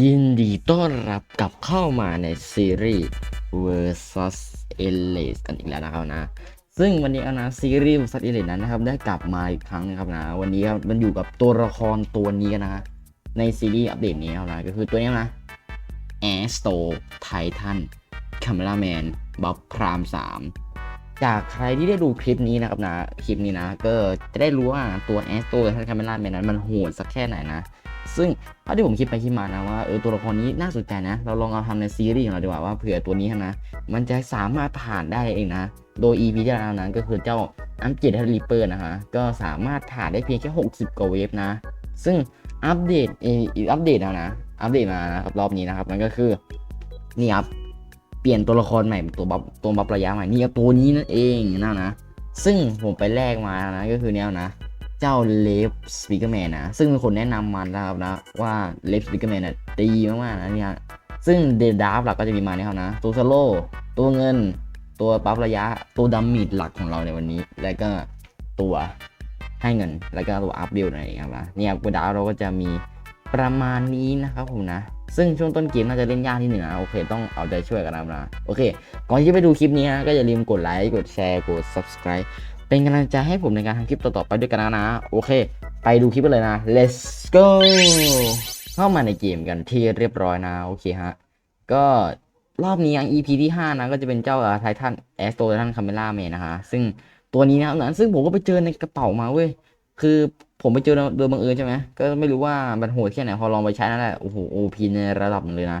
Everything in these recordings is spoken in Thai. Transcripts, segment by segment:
ยินดีต้อนรับกลับเข้ามาในซีรีส์ versus e l i t e กันอีกแล้วนะครับนะ ซึ่งวันนี้นะซีรีส์ versus e l i t e นั้นนะครับได้กลับมาอีกครั้งนะครับนะ วันนี้มันอยู่กับตัวละครตัวนี้กันนะ ในซีรีส์อัปเดตนี้ครับนะก็คือตัวนี้นะ a s t o Titan Cameraman บ๊อบพราม3จากใครที่ได้ดูคลิปนี้นะครับนะ คลิปนี้นะ ก็จะได้รู้ว่าตัว a s t o Titan Cameraman นั้นมันโหดสักแค่ไหนนะ ซึ่งเท่าที่ผมคิดไปคิดมานะว่าเออตัวละครนี้น่าสนใจนะ เราลองเอาทำในซีรีส์ของเราดีกว่าว่าเผื่อตัวนี้นะ มันจะสามารถผ่านได้เองนะ โดย EP ที่แล้วนั้นก็คือเจ้าอัมเจดฮัตลิเปอร์นะฮะก็สามารถผ่านได้เพียงแค่ 60 กว่าเวฟนะ ซึ่งอัปเดตเอออัปเดตแล้วนะ อัปเดตมานะครับรอบนี้นะครับมันก็คือนี่ครับเปลี่ยนตัวละครใหม่ตัวบัฟตัวบัฟระยะใหม่นี่ตัวนี้นั่นเองนะนะ ซึ่งผมไปแลกมานะก็คือเนี้ยนะ เจ้าเลฟสปีกเกอร์แมนนะ ซึ่งมีคนแนะนำมันนะครับนะว่าเลฟสปีกเกอร์แมนน่ะดีมากๆนะเนี่ยซึ่งเดดาร์ฟหลักก็จะมีมาเนี่ยครับนะ ตัวสโลตัวเงิน ตัวปั๊บระยะ ตัวดัมมิดหลักของเราในวันนี้ แล้วก็ตัวให้เงิน แล้วก็ตัวอัพบิลอะไรอย่างเงี้ยนะเนี่ยกูดาวเราก็จะมีประมาณนี้นะครับผมนะ ซึ่งช่วงต้นเกมน่าจะเล่นยากที่หนึ่งนะ โอเค ต้องเอาใจช่วยกันนะนะ โอเค ก่อนที่จะไปดูคลิปนี้นะ ก็อย่าลืมกดไลค์ กดแชร์ กด subscribe เป็นกำลังใจให้ผมในการทำคลิปต่อๆไปด้วยกันนะนะ โอเค ไปดูคลิปกันเลยนะ let's go เข้ามาในเกมกันที่เรียบร้อยนะ โอเคฮะ ก็รอบนี้ยัง EP ที่ 5 นะ ก็จะเป็นเจ้าไททันแอสโตไททันคาเมล่าเมนนะฮะ ซึ่งตัวนี้นะครับนะซึ่งผมก็ไปเจอในกระเป๋ามาเว้ย คือผมไปเจอโดยบังเอิญใช่ไหม ก็ไม่รู้ว่ามันโหดแค่ไหน พอลองไปใช้นั่นแหละ โอ้โห OP ในระดับเลยนะ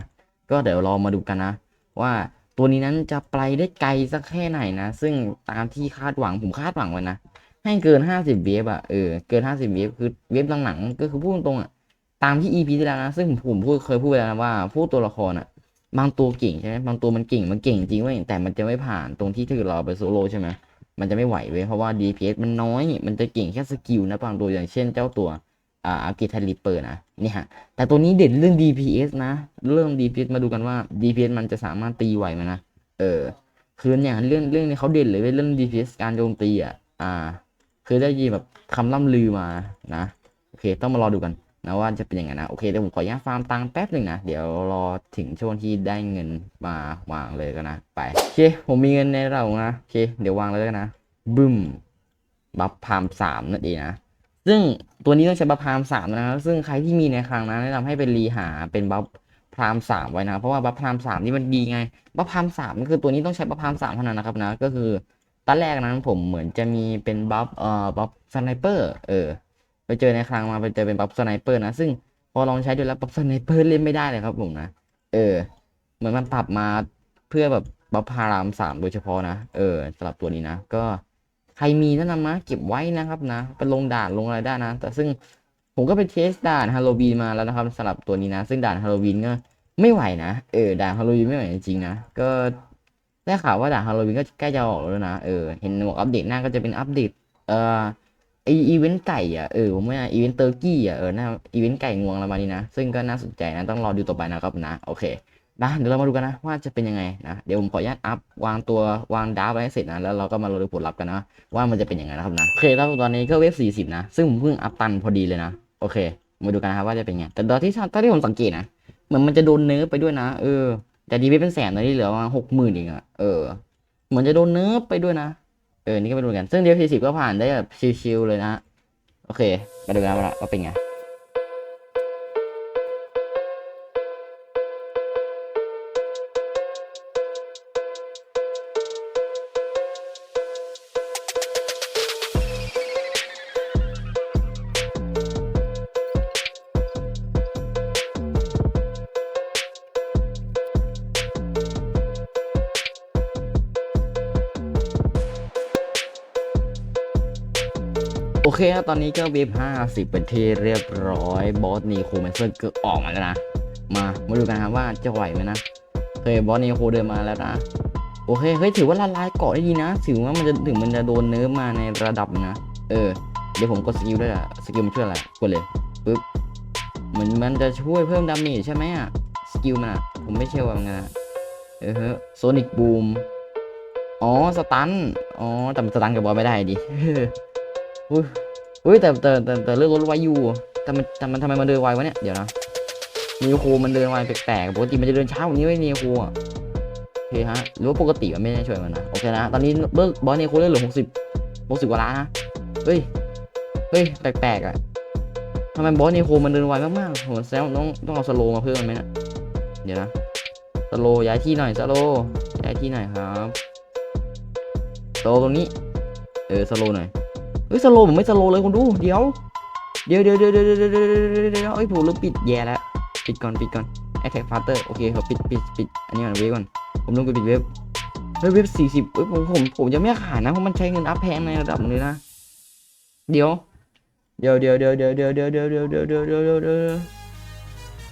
ก็เดี๋ยวลองมาดูกันนะ ว่า ตัวนี้นั้นจะไปได้ไกลสักแค่ไหนนะ ซึ่งตามที่คาดหวังผมคาดหวังไว้นะ ให้เกิน 50เวฟอะเออ เกิน 50เวฟคือเวฟหลังๆก็คือพูดตรงๆอะตามที่ EP ที่แล้วนะ ซึ่งผมพูดเคยพูดไปแล้วนะว่าพวกตัวละครอะบางตัวเก่งใช่ไหมบางตัวมันเก่งมันเก่งจริงเว้ยแต่มันจะไม่ผ่านตรงที่ถ้าเกิดเราไปโซโล่ใช่ไหมมันจะไม่ไหวเว้ยเพราะว่า DPS มันน้อย มันจะเก่งแค่สกิลนะบางตัวอย่างเช่นเจ้าตัว อ่าอากิทันลิเปอร์นะนี่ฮะแต่ตัวนี้เด่นเรื่อง DPS นะ เรื่อง DPS มาดูกันว่า DPS มันจะสามารถตีไหวไหมนะเออคือเนี่ยเรื่องเรื่องนี้เขาเด่นเลยเรื่อง DPS การโจมตีอะอ่าคือได้ยินแบบคำล่ำลือมานะโอเค ต้องมารอดูกันนะว่าจะเป็นยังไงนะโอเคเดี๋ยวผมขออนุญาตฟาร์มตังค์แป๊บหนึ่งนะเดี๋ยวรอถึงช่วงที่ได้เงินมาวางเลยกันะไปโอเคผมมีเงินในเรานะโอเคเดี๋ยววางเลยกันนะบึ้มบัฟพามสามนั่นเองนะ ซึ่งตัวนี้ต้องใช้บัฟพรามสามนะครับซึ่งใครที่มีในครั้งนั้นแนะนำให้เป็นรีหาเป็นบัฟพรามสามไว้นะ เพราะว่าบัฟพรามสามนี่มันดีไงบัฟพรามสามก็คือตัวนี้ต้องใช้บัฟพรามสามเท่านั้นนะครับนะก็คือตอนแรกนั้นผมเหมือนจะมีเป็นบัฟเอ่อบัฟสไนเปอร์เออไปเจอในครั้งมาไปเจอเป็นบัฟสไนเปอร์นะซึ่งพอลองใช้ดูแล้วบัฟสไนเปอร์เล่นไม่ได้เลยครับผมนะเออเหมือนมันปรับมาเพื่อแบบบัฟพารามสามโดยเฉพาะนะ เออสำหรับตัวนี้นะ ก็ ใครมีแนะนำมาเก็บไว้นะครับนะไปลงด่านลงอะไรได้นะ แต่ซึ่งผมก็ไปเทสด่านฮาโลวีนมาแล้วนะครับสำหรับตัวนี้นะ ซึ่งด่านฮาโลวีนก็ไม่ไหวนะเออด่านฮาโลวีนไม่ไหวจริงๆนะก็ได้ข่าวว่าด่านฮาโลวีนก็ใกล้จะออกแล้วนะเออเห็นบอกอัปเดตหน้าก็จะเป็นอัปเดตเอ่อไออีเวนต์ไก่อะเออผมว่าอีเวนต์เตอร์กี้อะเออน่าอีเวนต์ไก่งวงอะไรมานี้นะ ซึ่งก็น่าสนใจนะต้องรอดูต่อไปนะครับนะโอเค นะเดี๋ยวเรามาดูกันนะว่าจะเป็นยังไงนะเดี๋ยวผมขออนุญาตอัพวางตัววางดาร์ฟไว้ให้เสร็จนะแล้วเราก็มาดูผลลัพธ์กันนะว่ามันจะเป็นยังไงนะครับนะโอเคแล้วตอนนี้ก็เวฟ40 นะ ซึ่งผมเพิ่งอัพตันพอดีเลยนะโอเค มาดูกันนะครับว่าจะเป็นไงแต่ตอนที่ตอนที่ผมสังเกตนะเหมือนมันจะโดนเนิร์ฟไปด้วยนะ เออ แต่ดีเวฟเป็นแสนตอนนี้เหลือประมาณหกหมื่นเองอะเออเหมือนจะโดนเนิร์ฟไปด้วยนะเออนี่ก็ไปดูกันซึ่งเดฟ40ก็ผ่านได้แบบชิลๆเลยนะโอเคมาดูกันว่าว่าเป็นไง เคครับตอนนี้ก็เวฟ50เป็นที่เรียบร้อยบอสนีโคแมนเซอร์ก็ออกมาแล้วนะ มามาดูกันครับว่าจะไหวไหมนะเคยบอสนีโคเดินมาแล้วนะโอเคเฮ้ยถือว่าละลายเกาะได้ดีนะถือว่ามันจะถึงมันจะโดนเนื้อมาในระดับนะ เออ เดี๋ยวผมกดสกิลด้วยอะสกิลมันช่วยอะไรกดเลยปึ๊บเหมือนมันจะช่วยเพิ่มดาเมจใช่ไหมอะสกิลมันอะผมไม่เชื่อว่ามันนะเออเฮ้โซนิกบูมอ๋อสตันอ๋อแต่มันสตันกับบอลไม่ได้ดิ ยอุ้ยแต่แต่แต่แต่เลือกรถไวอยู่แต่มันแต่มันทำไมมันเดินไววะเนี่ยเดี๋ยวนะนีโคมันเดินไวแปลกๆปกติมันจะเดินช้ากว่านี้ไว้ยนีโคอะโอเคฮะหรือว่าปกติมันไม่ได้ช่วยมันนะโอเคนะตอนนี้เบิร์บอสนีโคเลือดเหลือหกสิบหกสิบกว่าล้านนะเฮ้ยเฮ้ยแปลกๆอะทำไมบอสนีโคมันเดินไวมากๆผมแซวต้องต้องเอาสโลมาเพิ่มไหมนะเดี๋ยวนะสโลย้ายที่หน่อยสโลย้ายที่หน่อยครับสโลตรงนี้เออสโลหน่อย เฮ้ยสโลผมไม่สโลเลยคุณดู เดี๋ยว เดี๋ยวเดี๋ยวเดี๋ยวเดี๋ยวเดี๋ยวเดี๋ยวเดี๋ยวเดี๋ยวเอ้ยผมลืมปิดแย่แล้ว ปิดก่อนปิดก่อน attack faster โอเคครับปิดปิดปิดอันนี้ก่อนเว็บก่อน ผมลงไปปิดเว็บเฮ้ยเว็บสี่สิบเอ้ยผมผมผมจะไม่ขายนะเพราะมันใช้เงินอัพแพงในระดับนึงเลยนะ เดี๋ยว เดี๋ยวเดี๋ยวเดี๋ยวเดี๋ยวเดี๋ยวเดี๋ยวเดี๋ยวเดี๋ยวเดี๋ยวเดี๋ยวเดี๋ยวเดี๋ยวเดี๋ยว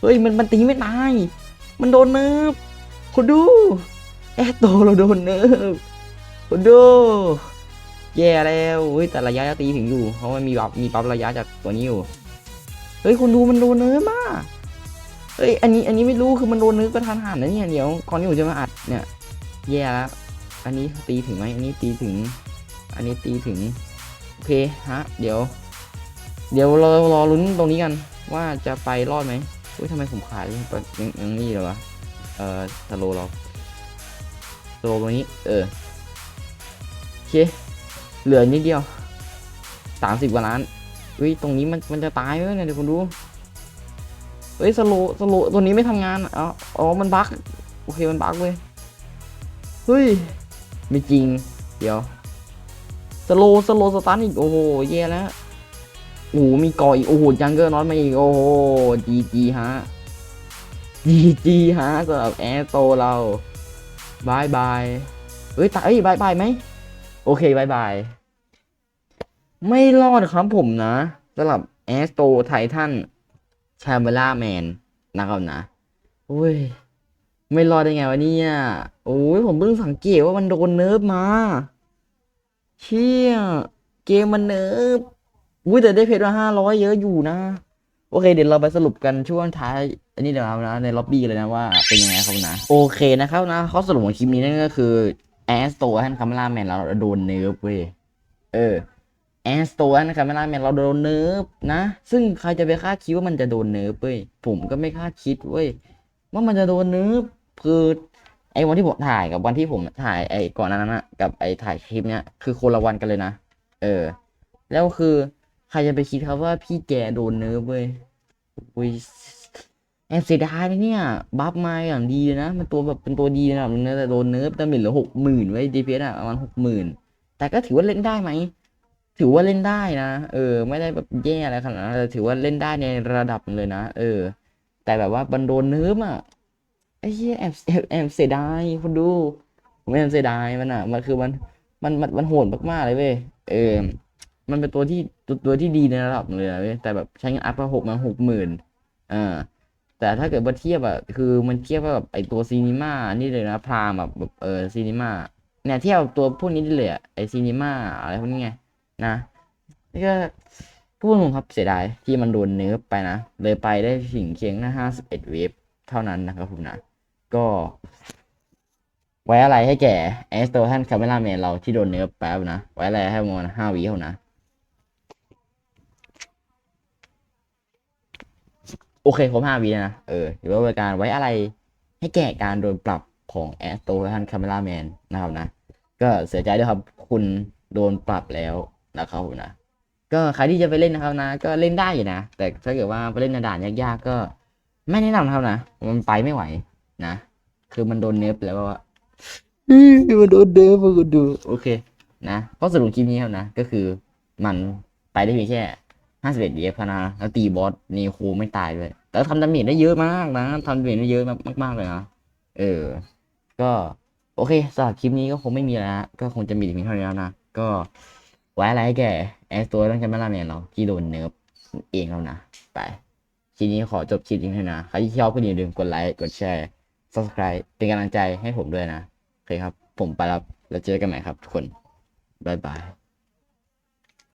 เฮ้ยมันมันตีไม่ตาย มันโดนเนิร์ฟคุณดู แอตโตเราโดนเนิร์ฟคุณดู แย่แล้วเฮ้ยแต่ระยะจะตีถึงอยู่ เพราะมันมีบัฟมีปั๊บระยะจากตัวนี้อยู่ เฮ้ยคุณดูมันโดนเนื้อมากเฮ้ยอันนี้อันนี้ไม่รู้คือมันโดนเนื้อกระทันหันนะเนี่ยเดี๋ยวก่อนที่ผมจะมาอัดเนี่ยแย่แล้วอันนี้ตีถึงไหมอันนี้ตีถึง อันนี้ตีถึงโอเคฮะ เดี๋ยว เดี๋ยวเรารอลุ้นตรงนี้กัน ว่าจะไปรอดไหมเฮ้ยทำไมผมขายยังยังยังนี่เลยวะเอ่อสโลเราสโลตรงนี้ เออโอเค เหลือนิดเดียวสามสิบกว่าล้านเฮ้ยตรงนี้มันมันจะตายไหมเนี่ยเดี๋ยวคุณดูเฮ้ยสโลสโลตัวนี้ไม่ทำงานอ๋ออ๋อมันบั๊กโอเคมันบั๊กเว้ยเฮ้ยไม่จริง เดี๋ยวสโลสโลสตาร์ทอีกโอ้โหแย่แล้วโอ้โหมีก่ออีกโอ้โหจังเกอร์น้อยมาอีกโอ้โหจีจีฮะจีจีฮะสำหรับแอร์โตเราบายบายเฮ้ยตายเอ้ยบายบายไหม โอเคบายบาย ไม่รอดครับผมนะสำหรับแอสโตไททันแชมเบล่าแมนนะครับนะโอ้ย ไม่รอดได้ไงวะเนี่ยโอ้ยผมเพิ่งสังเกตว่ามันโดนเนิร์ฟมา เชี่ย เกมมันเนิร์ฟอุ้ยแต่ได้เพชรมาห้าร้อยเยอะอยู่นะ โอเค เดี๋ยวเราไปสรุปกันช่วงท้าย อันนี้เดี๋ยวเอานะในล็อบบี้เลยนะว่าเป็นยังไงครับนะ โอเคนะครับนะข้อสรุปของคลิปนี้นั่นก็คือ แอสโตท่านคาเมล่าแมนเราโดนเนิร์ฟเว้ยเออแอสโตท่านคาเมล่าแมนเราโดนเนิร์ฟนะ ซึ่งใครจะไปคาดคิดว่ามันจะโดนเนิร์ฟเว้ยผมก็ไม่คาดคิดเว้ยว่ามันจะโดนเนิร์ฟคือไอ้วันที่ผมถ่ายกับวันที่ผมถ่ายไอ้ก่อนหนานั้นอะกับไอ้ถ่ายคลิปเนี้ยคือคนละวันกันเลยนะ เออ แล้วคือใครจะไปคิดครับว่าพี่แกโดนเนิร์ฟเว้ยอุ้ย แอบเสียดายนเนี่ย บัฟมาอย่างดีเลยนะ มันตัวแบบเป็นตัวดีระดับนึงนะแต่โดนเนิร์ฟดาเมจเหลือหกหมื่นไว้ DPS อะประมาณหกหมื่นแต่ก็ถือว่าเล่นได้ไหม ถือว่าเล่นได้นะ เออ ไม่ได้แบบแย่อะไรขนาดนั้นแต่ถือว่าเล่นได้ในระดับเลยนะ เออ แต่แบบว่ามันโดนเนิร์ฟอะไอ้เหี้ยแอบแอบแอบเสียดายคนดูผมแอบเสียดายมันอะมันคือมันมันมันมันโหดมากๆเลยเว้ย เออ มันเป็นตัวที่ตัวตัวที่ดีในระดับเลยนะเว้ยแต่แบบใช้เงินอัพมาหกมาหกหมื่นอ่า แต่ถ้าเกิดว่าเทียบอะคือมันเทียบกับไอตัวซีนิม่านี่เลยนะพรามแบบแบบเออซีนิม่าเนี่ยเทียบตัวพวกนี้ได้เลยอะไอซีนิม่าอะไรพวกนี้ไงนะนี่ก็ก็พูดตรงครับเสียดายที่มันโดนเนิร์ฟไปนะ เลยไปได้ถึงเคียงแค่ห้าสิบเอ็ดเวฟเท่านั้นนะครับผมนะ ก็ ไว้อะไรให้แก่แอสโตท่านคาเมล่าแมนเราที่โดนเนิร์ฟแป๊บนะ ไว้อะไรให้มาณห้าวิเท่านะ โอเคครบห้าวิแล้วนะ เออถือว่าเป็นการไว้อะไรให้แก่การโดนปรับของแอสโตท่านคาเมล่าแมนนะครับนะ ก็เสียใจด้วยครับคุณโดนปรับแล้วนะครับผมนะ ก็ใครที่จะไปเล่นนะครับนะ ก็เล่นได้อยู่นะ แต่ถ้าเกิดว่าไปเล่นในด่านยากๆ ก็ไม่แนะนำนะครับนะ มันไปไม่ไหวนะ คือมันโดนเนิร์ฟแล้วว่าอื้อมันโดนเนิร์ฟมาก็ดู โอเค นะข้อสรุปคลิปนี้ครับนะ ก็คือมันไปได้เพียงแค่ ห้าสิบเอ็ดเอฟนะแล้วตีบอสนีโคไม่ตายด้วยแต่ทำดาเมจได้เยอะมากนะทำดาเมจได้เยอะมากๆเลยนะเออ ก็โอเคสำหรับคลิปนี้ก็คงไม่มีแล้วนะก็คงจะมีเพียงเท่านี้แล้วนะ ก็ไว้อะไรแกแอสตัวต้องแคมเล่าแมนเราที่โดนเนิร์ฟเองแล้วนะ ไปคลิปนี้ขอจบคลิปนี้เท่านะใครที่ชอบก็อย่าลืมกดไลค์ กดแชร์ subscribe เป็นกำลังใจให้ผมด้วยนะ โอเคครับ ผมไปแล้วแล้วเจอกันใหม่ครับทุกคน บ๊ายบาย